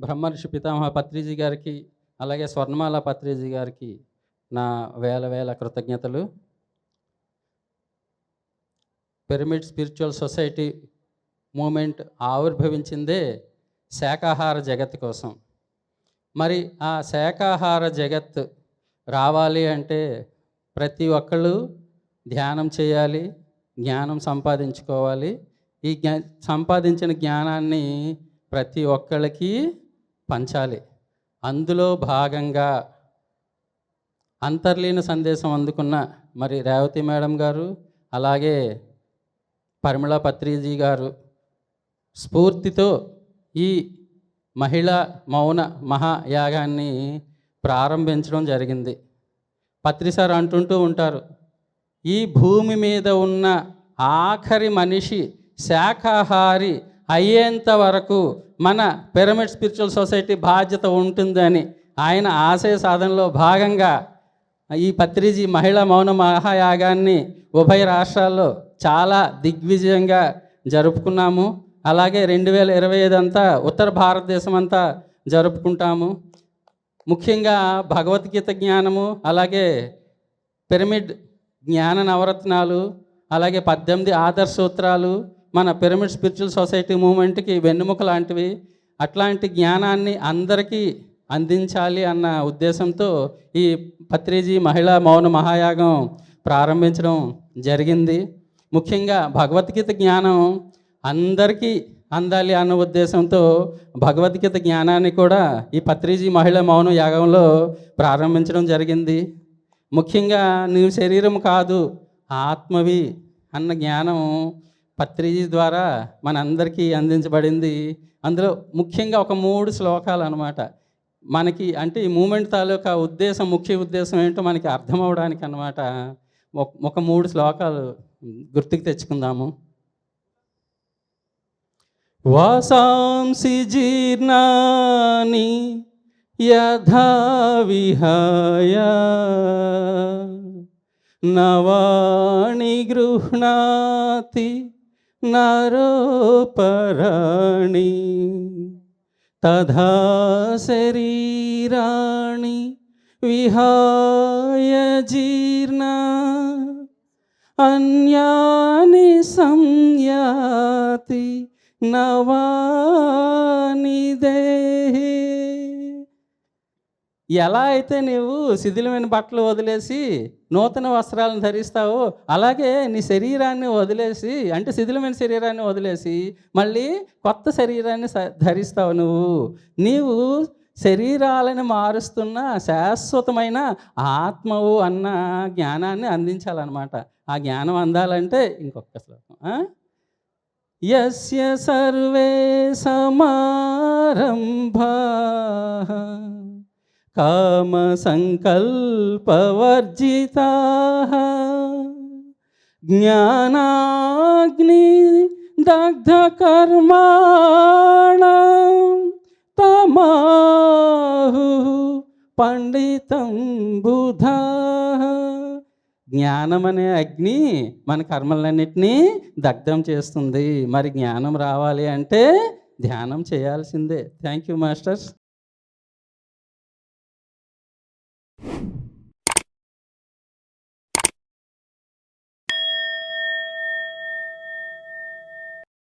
బ్రహ్మర్షి పితామహ పత్రిజీ గారికి అలాగే స్వర్ణమాల పత్రిజీ గారికి నా వేల వేల కృతజ్ఞతలు. పిరమిడ్ స్పిరిచువల్ సొసైటీ మూమెంట్ ఆవిర్భవించిందే శాకాహార జగత్ కోసం. మరి ఆ శాకాహార జగత్ రావాలి అంటే ప్రతి ఒక్కళ్ళు ధ్యానం చేయాలి జ్ఞానం సంపాదించుకోవాలి. ఈ జ్ఞా సంపాదించిన జ్ఞానాన్ని ప్రతి ఒక్కళ్ళకి పంచాలి. అందులో భాగంగా అంతర్లీన సందేశం అందుకున్న మరి రేవతి మేడం గారు అలాగే పరిమళ పత్రిజీ గారు స్ఫూర్తితో ఈ మహిళా మౌన మహాయాగాన్ని ప్రారంభించడం జరిగింది. పత్రిసార్ అంటుంటూ ఉంటారు ఈ భూమి మీద ఉన్న ఆఖరి మనిషి శాఖాహారి అయ్యేంత వరకు మన పిరమిడ్ స్పిరిచువల్ సొసైటీ బాధ్యత ఉంటుందని ఆయన ఆశయ సాధనలో భాగంగా ఈ పత్రిజీ మహిళా మౌన మహాయాగాన్ని ఉభయ రాష్ట్రాల్లో చాలా దిగ్విజయంగా జరుపుకున్నాము. అలాగే రెండు వేల ఇరవై ఐదు అంతా ఉత్తర భారతదేశం అంతా జరుపుకుంటాము. ముఖ్యంగా భగవద్గీత జ్ఞానము అలాగే పిరమిడ్ జ్ఞాన నవరత్నాలు అలాగే పద్దెనిమిది ఆదర్శ సూత్రాలు మన పిరమిడ్ స్పిరిచువల్ సొసైటీ మూమెంట్కి వెన్నెముక లాంటివి అట్లాంటి జ్ఞానాన్ని అందరికీ అందించాలి అన్న ఉద్దేశంతో ఈ పత్రిజీ మహిళా మౌన మహాయాగం ప్రారంభించడం జరిగింది. ముఖ్యంగా భగవద్గీత జ్ఞానం అందరికీ అందాలి అన్న ఉద్దేశంతో భగవద్గీత జ్ఞానాన్ని కూడా ఈ పత్రిజీ మహిళా మౌన యాగంలో ప్రారంభించడం జరిగింది. ముఖ్యంగా నీవు శరీరం కాదు ఆత్మవి అన్న జ్ఞానం పత్రిజీ ద్వారా మనందరికీ అందించబడింది. అందులో ముఖ్యంగా ఒక మూడు శ్లోకాలు అనమాట మనకి అంటే ఈ మూమెంట్ తాలూకా ఉద్దేశం ముఖ్య ఉద్దేశం ఏంటో మనకి అర్థం అవడానికి అనమాట ఒక మూడు శ్లోకాలు గుర్తుకు తెచ్చుకుందాము. వాసాంసి జీర్ణాని యథా విహాయ నవాణి గృహ్ణాతి नरोपराणि तथा शरीराणि विहाय जीर्णा अन्यानि संयाति नवानि देहि। ఎలా అయితే నీవు శిథిలమైన బట్టలు వదిలేసి నూతన వస్త్రాలను ధరిస్తావో అలాగే నీ శరీరాన్ని వదిలేసి అంటే శిథిలమైన శరీరాన్ని వదిలేసి మళ్ళీ కొత్త శరీరాన్ని ధరిస్తావు నువ్వు. నీవు శరీరాలను మారుస్తున్న శాశ్వతమైన ఆత్మవు అన్న జ్ఞానాన్ని అందించాలన్నమాట. ఆ జ్ఞానం అందాలంటే ఇంకొక శ్లోకం యస్య సర్వే సమారంభ కామసంకల్పవర్జితా. జ్ఞానాగ్ని దగ్ధకర్మాణ తమాహు పండితం బుధ. జ్ఞానం అనే అగ్ని మన కర్మలన్నిటినీ దగ్ధం చేస్తుంది. మరి జ్ఞానం రావాలి అంటే ధ్యానం చేయాల్సిందే. Thank you masters